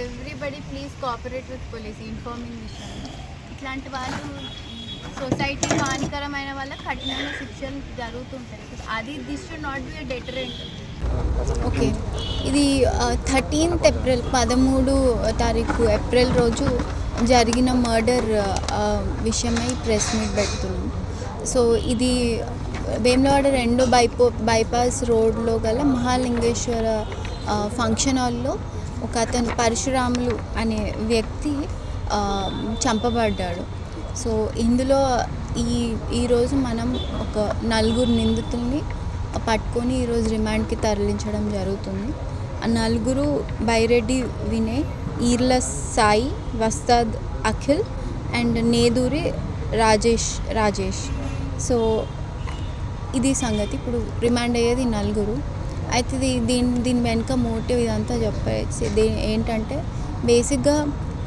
Everybody please cooperate with police informing ఇట్లాంటి వాళ్ళు society హానికరమైన వల్ల కఠినమైన శిక్షలు జరుగుతుంటాయి. అది this should not be deterrent okay. ఇది థర్టీన్త్ ఏప్రిల్ పదమూడు తారీఖు ఏప్రిల్ రోజు జరిగిన మర్డర్ విషయమై ప్రెస్ మీట్ పెడుతున్నాం. సో ఇది వేములవాడ రెండో బైపో బైపాస్ రోడ్లో గల మహాలింగేశ్వర ఫంక్షన్ హాల్లో ఒక అతను పరశురాములు అనే వ్యక్తి చంపబడ్డాడు. సో ఇందులో ఈ ఈరోజు మనం ఒక నలుగురు నిందితుల్ని పట్టుకొని ఈరోజు రిమాండ్కి తరలించడం జరుగుతుంది. ఆ నలుగురు బైరెడ్డి వినయ్ ఈర్ల సాయి వస్తాద్ అఖిల్ అండ్ నేదూరి రాజేష్ రాజేష్. సో ఇది సంగతి. ఇప్పుడు రిమాండ్ అయ్యేది నలుగురు. అయితే ఇది దీని దీని వెనుక మోటివ్ ఇదంతా చెప్పేసి దే ఏంటంటే బేసిక్గా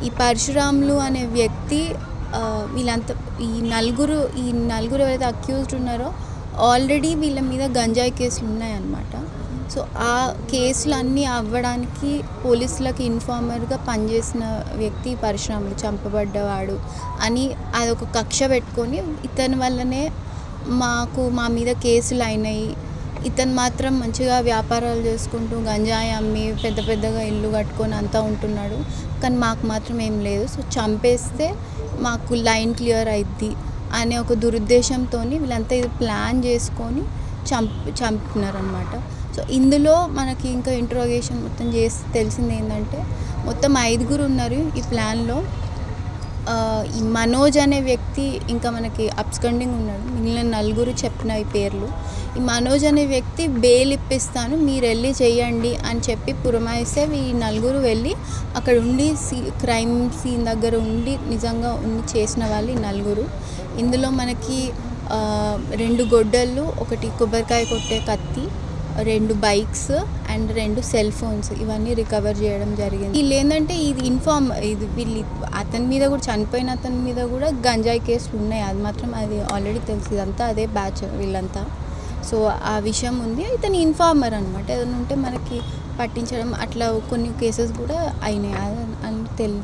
ఈ పరశురాములు అనే వ్యక్తి వీళ్ళంతా ఈ నలుగురు ఈ నలుగురు ఎవరైతే అక్యూజ్డ్ ఉన్నారో ఆల్రెడీ వీళ్ళ మీద గంజాయి కేసులు ఉన్నాయన్నమాట. సో ఆ కేసులు అన్నీ అవ్వడానికి పోలీసులకు ఇన్ఫార్మర్గా పనిచేసిన వ్యక్తి పరిశ్రమలు చంపబడ్డవాడు అని అదొక కక్ష పెట్టుకొని ఇతని వల్లనే మాకు మా మీద కేసులు అయినాయి. ఇతను మాత్రం మంచిగా వ్యాపారాలు చేసుకుంటూ గంజాయి అమ్మి పెద్ద పెద్దగా ఇల్లు కట్టుకొని అంతా ఉంటున్నాడు. కానీ మాకు మాత్రం ఏం లేదు. సో చంపేస్తే మాకు లైన్ క్లియర్ అయిద్ది. అనే ఒక దురుద్దేశంతో వీళ్ళంతా ఇది ప్లాన్ చేసుకొని చంప చంపుతున్నారనమాట సో ఇందులో మనకి ఇంకా ఇంట్రోగేషన్ మొత్తం చేసి తెలిసింది ఏంటంటే మొత్తం ఐదుగురు ఉన్నారు ఈ ప్లాన్లో. ఈ మనోజ్ అనే వ్యక్తి ఇంకా మనకి అబ్స్కండింగ్ ఉన్నాడు. మిగిలిన నలుగురు చెప్పిన ఈ పేర్లు. ఈ మనోజ్ అనే వ్యక్తి బెయిల్ ఇప్పిస్తాను మీరు వెళ్ళి చేయండి అని చెప్పి పురమాయిస్తే ఈ నలుగురు వెళ్ళి అక్కడ ఉండి సీ క్రైమ్ సీన్ దగ్గర ఉండి నిజంగా ఉండి చేసిన వాళ్ళు ఈ నలుగురు. ఇందులో మనకి రెండు గొడ్డళ్ళు ఒకటి కొబ్బరికాయ కొట్టే కత్తి రెండు బైక్స్ అండ్ రెండు సెల్ ఫోన్స్ ఇవన్నీ రికవర్ చేయడం జరిగింది. వీళ్ళు ఏంటంటే ఇది ఇన్ఫార్మ్ ఇది వీళ్ళు అతని మీద కూడా చనిపోయిన అతని మీద కూడా గంజాయి కేసులు ఉన్నాయి. అది మాత్రం అది ఆల్రెడీ తెలుసు. ఇదంతా అదే బ్యాచ్ వీళ్ళంతా. సో ఆ విషయం ఉంది. ఇతను ఇన్ఫార్మర్ అనమాట ఏదైనా ఉంటే మనకి పట్టించడం అట్లా కొన్ని కేసెస్ కూడా అయినాయి. అని తెలియదు